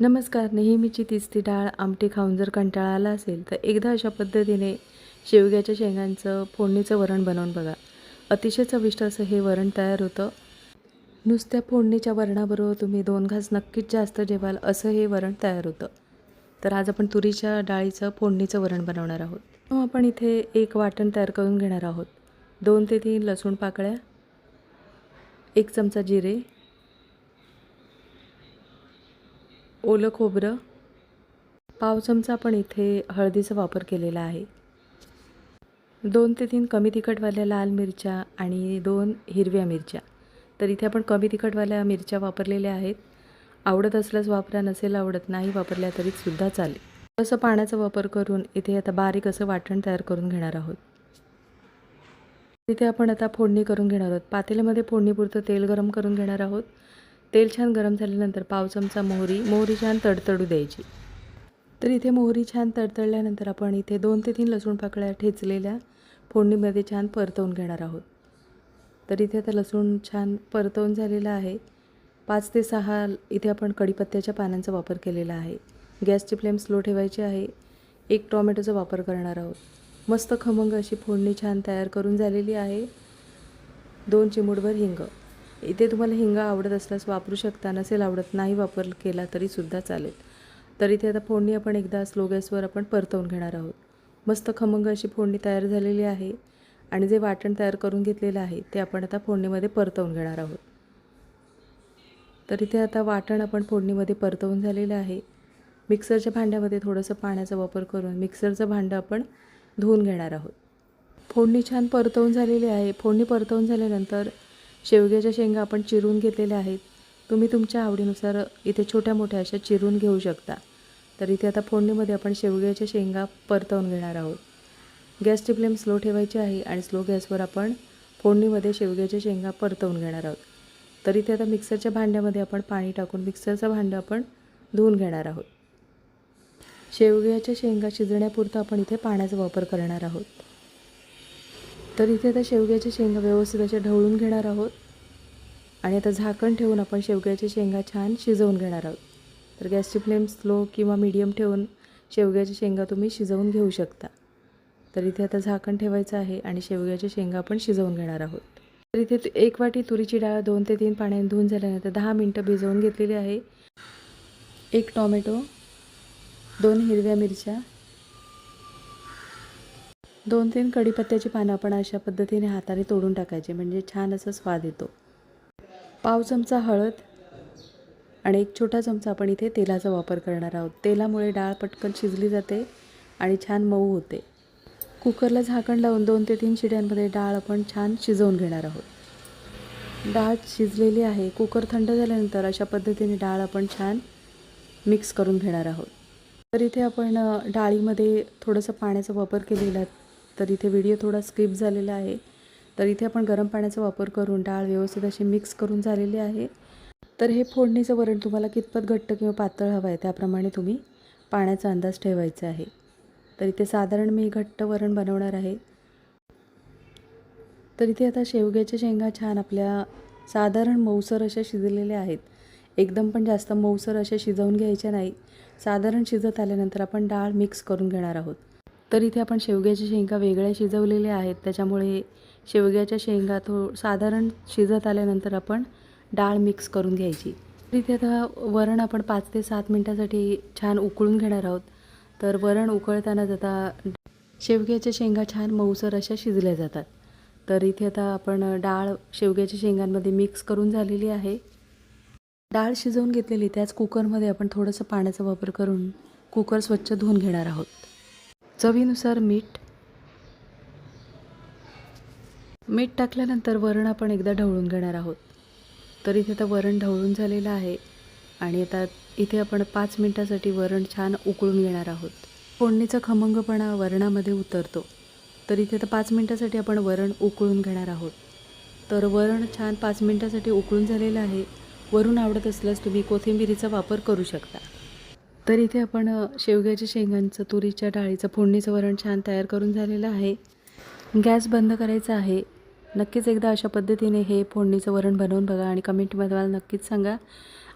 नमस्कार नेहमीची तिस्ती डाळ आमटी खाऊन जर कंटाळा आला असेल तर एकदा अशा पद्धतीने शेवग्याच्या शेंगांचं फोडणीचं वरण बनवून बघा. अतिशय चविष्ट असं हे वरण तयार होतं. नुसत्या फोडणीच्या वरणाबरोबर तुम्ही दोन घास नक्कीच जास्त जेवाल असं हे वरण तयार होतं. तर आज आपण तुरीच्या डाळीचं फोडणीचं वरण बनवणार आहोत. मग आपण इथे एक वाटण तयार करून घेणार आहोत. दोन ते तीन लसूण पाकळ्या एक चमचा जिरे ओलं खोबरं पाव चमचा आपण इथे हळदीचा वापर केलेला आहे. दोन ते तीन कमी तिखटवाल्या लाल मिरच्या आणि दोन हिरव्या मिरच्या. तर इथे आपण कमी तिखटवाल्या मिरच्या वापरलेल्या आहेत. आवडत असल्यास वापरा नसेल आवडत नाही वापरल्या तरीसुद्धा चालेल. तसं पाण्याचा वापर करून इथे आता बारीक असं वाटण तयार करून घेणार आहोत. तिथे आपण आता फोडणी करून घेणार आहोत. पातेल्यामध्ये फोडणीपुरतं तेल गरम करून घेणार आहोत. तेल छान गरम झाल्यानंतर पाव चमचा मोहरी मोहरी छान तडतडू द्यायची. तर इथे मोहरी छान तडतडल्यानंतर आपण इथे दोन ते तीन लसूण पाकळ्या ठेचलेल्या फोडणीमध्ये छान परतवून घेणार आहोत. तर इथे आता लसूण छान परतवून झालेला आहे. पाच ते सहा इथे आपण कढीपत्त्याच्या पानांचा वापर केलेला आहे. गॅसची फ्लेम स्लो ठेवायची आहे. एक टॉमॅटोचा वापर करणार आहोत. मस्त खमंग अशी फोडणी छान तयार करून झालेली आहे. दोन चिमूटभर हिंग. इथे तुम्हाला हिंगा आवडत असल्यास वापरू शकता नसेल आवडत नाही वापर केला तरीसुद्धा चालेल. तर इथे आता फोडणी आपण एकदा स्लो गॅसवर आपण परतवून घेणार आहोत. मस्त खमंग अशी फोडणी तयार झालेली आहे आणि जे वाटण तयार करून घेतलेलं आहे ते आपण आता फोडणीमध्ये परतवून घेणार आहोत. तर इथे आता वाटण आपण फोडणीमध्ये परतवून झालेलं आहे. मिक्सरच्या भांड्यामध्ये थोडंसं पाण्याचा वापर करून मिक्सरचं भांडं आपण धुवून घेणार आहोत. फोडणी छान परतवून झालेली आहे. फोडणी परतवून झाल्यानंतर शेवग्याच्या शेंगा आपण चिरून घेतलेल्या आहेत. तुम्ही तुमच्या आवडीनुसार इथे छोट्या मोठ्या अशा चिरून घेऊ शकता. तर इथे आता फोडणीमध्ये आपण शेवग्याच्या शेंगा परतवून घेणार आहोत. गॅसची फ्लेम स्लो ठेवायची आहे आणि स्लो गॅसवर आपण फोडणीमध्ये शेवग्याच्या शेंगा परतवून घेणार आहोत. तर इथे आता मिक्सरच्या भांड्यामध्ये आपण पाणी टाकून मिक्सरचं भांडं आपण धुवून घेणार आहोत. शेवग्याच्या शेंगा शिजण्यापुरतं आपण इथे पाण्याचा वापर करणार आहोत. तर इथे आता शेवग्याच्या शेंगा व्यवस्थित अशा ढवळून घेणार आहोत. आणि आता झाकण ठेवून आपण शेवग्याच्या शेंगा छान शिजवून घेणार आहोत. तर गॅसची फ्लेम स्लो किंवा मीडियम ठेवून शेवग्याच्या शेंगा तुम्ही शिजवून घेऊ शकता. तर इथे आता झाकण ठेवायचं आहे आणि शेवग्याच्या शेंगा आपण शिजवून घेणार आहोत. तर इथे एक वाटी तुरीची डाळ दोन ते तीन पाण्याने धुवून झाल्यानंतर दहा मिनटं भिजवून घेतलेली आहे. एक टॉमॅटो दोन हिरव्या मिरच्या दोन तीन कढीपत्त्याची पानं आपण अशा पद्धतीने हाताने तोडून टाकायचे. म्हणजे छान असा स्वाद येतो. पाव चमचा हळद आणि एक छोटा चमचा आपण इथे तेलाचा वापर करणार आहोत. तेलामुळे डाळ पटकन शिजली जाते आणि छान मऊ होते. कुकरला झाकण लावून दोन ते तीन शिड्यांमध्ये डाळ आपण छान शिजवून घेणार आहोत. डाळ शिजलेली आहे. कुकर थंड झाल्यानंतर अशा पद्धतीने डाळ आपण छान मिक्स करून घेणार आहोत. तर इथे आपण डाळीमध्ये थोडंसं पाण्याचा वापर केलेला तर इथे व्हिडिओ थोडा स्किप झालेला आहे. तर इथे आपण गरम पाण्याचा वापर करून डाळ व्यवस्थित अशी मिक्स करून झालेली आहे. तर हे फोडणीचं वरण तुम्हाला कितपत घट्ट किंवा पातळ हवं आहे त्याप्रमाणे तुम्ही पाण्याचा अंदाज ठेवायचा आहे. तर इथे साधारण मी घट्ट वरण बनवणार आहे. तर इथे आता शेवग्याच्या शेंगा छान आपल्या साधारण मऊसर अशा शिजलेल्या आहेत. एकदम पण जास्त मऊसर अशा शिजवून घ्यायच्या नाही. साधारण शिजत आल्यानंतर आपण डाळ मिक्स करून घेणार आहोत. तर इथे आपण शेवग्याच्या शेंगा वेगळ्या शिजवलेल्या आहेत. त्याच्यामुळे शेवग्याच्या शेंगा थो साधारण शिजत आल्यानंतर आपण डाळ मिक्स करून घ्यायची. तर इथे आता वरण आपण पाच ते सात मिनटासाठी छान उकळून घेणार आहोत. तर वरण उकळताना जाता शेवग्याच्या शेंगा छान मऊसर अशा शिजल्या जातात. तर इथे आता आपण डाळ शेवग्याच्या शेंगांमध्ये मिक्स करून झालेली आहे. डाळ शिजवून घेतलेली त्याच कुकरमध्ये आपण थोडंसं पाण्याचा वापर करून कुकर स्वच्छ धुवून घेणार आहोत. चवीनुसार मीठ. मीठ टाकल्यानंतर वरण आपण एकदा ढवळून घेणार आहोत. तर इथे आता वरण ढवळून झालेलं आहे आणि आता इथे आपण पाच मिनटासाठी वरण छान उकळून घेणार आहोत. फोडणीचा खमंगपणा वरणामध्ये उतरतो. तर इथे आता पाच मिनटासाठी आपण वरण उकळून घेणार आहोत. तर वरण छान पाच मिनटासाठी उकळून झालेलं आहे. वरून आवडत असल्यास तुम्ही कोथिंबिरीचा वापर करू शकता. तर इथे आपण शेवग्याच्या शेंगांचं तुरीच्या डाळीचं फोडणीचं वरण छान तयार करून झालेलं आहे. गॅस बंद करायचा आहे. नक्कीच एकदा अशा पद्धतीने हे फोडणीचं वरण बनवून बघा आणि कमेंटमध्ये मला नक्कीच सांगा.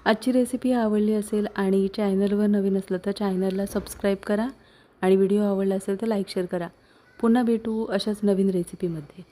आजची रेसिपी आवडली असेल आणि चॅनलवर नवीन असलं तर चॅनलला सबस्क्राईब करा आणि व्हिडिओ आवडला असेल तर लाईक शेअर करा. पुन्हा भेटू अशाच नवीन रेसिपीमध्ये